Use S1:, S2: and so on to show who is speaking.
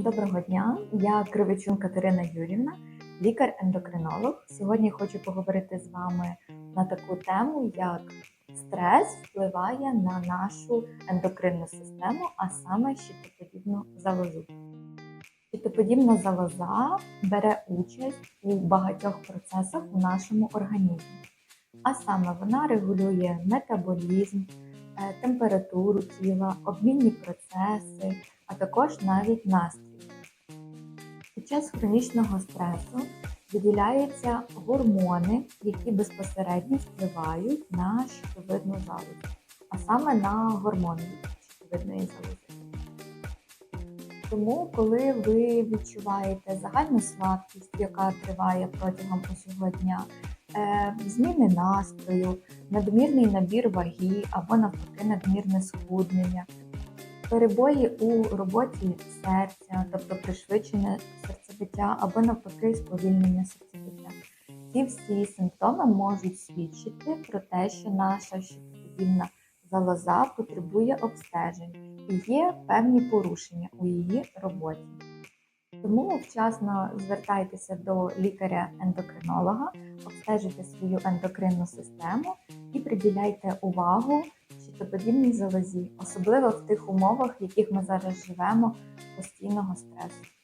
S1: Доброго дня, я Кривичун Катерина Юрівна, лікар-ендокринолог. Сьогодні хочу поговорити з вами на таку тему, як стрес впливає на нашу ендокринну систему, а саме щитоподібну залозу. Щитоподібна залоза бере участь у багатьох процесах у нашому організмі, а саме вона регулює метаболізм, е, температуру тіла, обмінні процеси, а також навіть настрій. Час хронічного стресу виділяються гормони, які безпосередньо впливають на щитовидну залозу, а саме на гормони щитовидної залози. Тому, коли ви відчуваєте загальну слабкість, яка триває протягом усього дня, е, зміни настрою, надмірний набір ваги або навпаки надмірне схуднення, перебої у роботі серця, тобто пришвидшене серцебиття або навпаки сповільнення серцебиття. Ці всі симптоми можуть свідчити про те, що наша щитоподібна залоза потребує обстежень і є певні порушення у її роботі. Тому вчасно звертайтеся до лікаря-ендокринолога, обстежуйте свою ендокринну систему і приділяйте увагу щитоподібній залозі, особливо в тих умовах, в яких ми зараз живемо постійного стресу.